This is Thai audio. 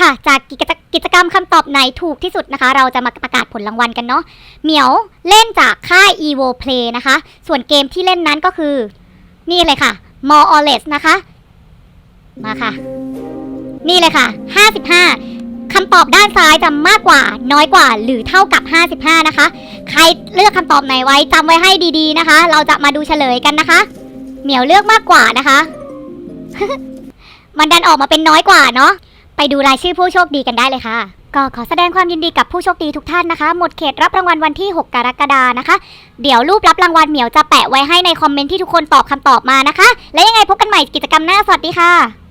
ค่ะ จากกิจกิจกรรมคำตอบไหนถูกที่สุดนะคะ เราจะมาประกาศผลรางวัลกันเนาะเหมียวเล่นจากค่าย evo play นะคะ ส่วนเกมที่เล่นนั้นก็คือ นี่เลยค่ะ more or less นะคะ มาค่ะ นี่เลยค่ะ 55คำตอบด้านซ้ายจะมากกว่า น้อยกว่า หรือเท่ากับ 55 นะคะ ใครเลือกคำตอบไหนไว้จำไว้ให้ดีๆนะคะ เราจะมาดูเฉลยกันนะคะ เหมียวเลือกมากกว่านะคะ มันดันออกมาเป็นน้อยกว่าเนาะ ไปดูรายชื่อผู้โชคดีกันได้เลยค่ะ ก็ขอแสดงความยินดีกับผู้โชคดีทุกท่านนะคะ หมดเขตรับรางวัลวันที่ 6 กรกฎานะคะ เดี๋ยวรูปรับรางวัลเหมียวจะแปะไว้ให้ในคอมเมนต์ที่ทุกคนตอบคำตอบมานะคะ และยังไงพบกันใหม่กิจกรรมหน้าสวัสดีค่ะ